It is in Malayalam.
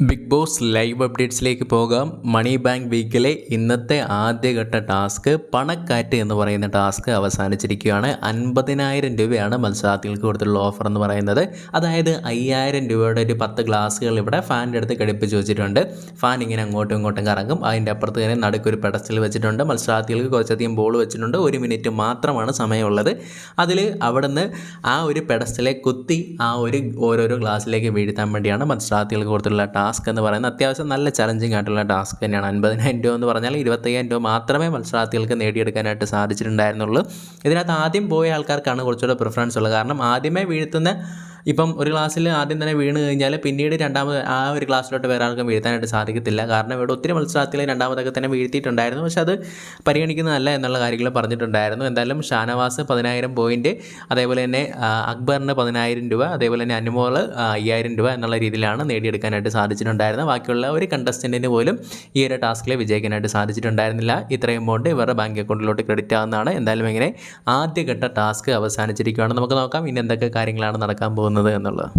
ബിഗ് ബോസ് ലൈവ് അപ്ഡേറ്റ്സിലേക്ക് പോകാം. മണി ബാങ്ക് വീക്കിലെ ഇന്നത്തെ ആദ്യഘട്ട ടാസ്ക് പണക്കാറ്റ് എന്ന് പറയുന്ന ടാസ്ക് അവസാനിച്ചിരിക്കുകയാണ്. അൻപതിനായിരം രൂപയാണ് മത്സരാർത്ഥികൾക്ക് കൊടുത്തുള്ള ഓഫർ എന്ന് പറയുന്നത്. അതായത് അയ്യായിരം രൂപയുടെ ഒരു പത്ത് ഗ്ലാസ്സുകൾ ഇവിടെ ഫാനിന്റെ അടുത്ത് ഘടിപ്പിച്ച് വെച്ചിട്ടുണ്ട്. ഫാൻ ഇങ്ങനെ അങ്ങോട്ടും ഇങ്ങോട്ടും കറങ്ങും. അതിന്റെ അപ്പുറത്ത് തന്നെ നടുക്കൊരു പെടസ്റ്റിൽ വെച്ചിട്ടുണ്ട്. മത്സരാർത്ഥികൾക്ക് കുറച്ചധികം ബോൾ വെച്ചിട്ടുണ്ട്. ഒരു മിനിറ്റ് മാത്രമാണ് സമയമുള്ളത്. അതിൽ അവിടുന്ന് ആ ഒരു പെടസ്റ്റിലെ കുത്തി ആ ഒരു ഓരോരോ ഗ്ലാസ്സിലേക്ക് വീഴ്ത്താൻ വേണ്ടിയാണ് മത്സരാർത്ഥികൾക്ക് കൊടുത്തുള്ള എന്ന് പറയുന്നത് അത്യാവശ്യം നല്ല ചലഞ്ചിങ് ആയിട്ടുള്ള ടാസ്ക് തന്നെയാണ്. അൻപതിനായിരം രൂപ എന്ന് പറഞ്ഞാൽ ഇരുപത്തയ്യായിരം രൂപ മാത്രമേ മത്സരാർത്ഥികൾക്ക് നേടിയെടുക്കാനായിട്ട് സാധിച്ചിട്ടുണ്ടായിരുന്നുള്ളൂ. ഇതിനകത്ത് ആദ്യം പോയ ആൾക്കാർക്കാണ് കുറച്ചുകൂടെ പ്രിഫറൻസ് ഉള്ളത്. കാരണം ആദ്യമേ വീഴ്ത്തുന്ന ഇപ്പം ഒരു ക്ലാസ്സിൽ ആദ്യം തന്നെ വീണ് കഴിഞ്ഞാൽ പിന്നീട് രണ്ടാമത് ആ ഒരു ക്ലാസ്സിലോട്ട് വേറെ ആൾക്കും വീഴ്ത്താനായിട്ട് സാധിക്കത്തില്ല. കാരണം ഇവിടെ ഒത്തിരി മത്സരാർത്ഥികളെ രണ്ടാമതൊക്കെ തന്നെ വീഴ്ത്തിയിട്ടുണ്ടായിരുന്നു. പക്ഷേ അത് പരിഗണിക്കുന്നതല്ല എന്നുള്ള കാര്യങ്ങൾ പറഞ്ഞിട്ടുണ്ടായിരുന്നു. എന്തായാലും ഷാനവാസ് പതിനായിരം പോയിന്റ് അതേപോലെ തന്നെ അക്ബറിന് പതിനായിരം രൂപ അതേപോലെ തന്നെ അനുമോൾ അയ്യായിരം രൂപ എന്നുള്ള രീതിയിലാണ് നേടിയെടുക്കാനായിട്ട് സാധിച്ചിട്ടുണ്ടായിരുന്നത്. ബാക്കിയുള്ള ഒരു കണ്ടസ്റ്റന്റിന് പോലും ഈ ഒരു ടാസ്കിൽ വിജയിക്കാനായിട്ട് സാധിച്ചിട്ടുണ്ടായിരുന്നില്ല. ഇത്രയും എമൗണ്ട് ഇവരുടെ ബാങ്ക് അക്കൗണ്ടിലോട്ട് ക്രെഡിറ്റ് ആവുന്നതാണ്. എന്തായാലും ഇങ്ങനെ ആദ്യഘട്ട ടാസ്ക് അവസാനിച്ചിരിക്കുകയാണ്. നമുക്ക് നോക്കാം ഇനി എന്തൊക്കെ കാര്യങ്ങളാണ് നടക്കാൻ പോകുന്നത്. എന്നുള്ളത്.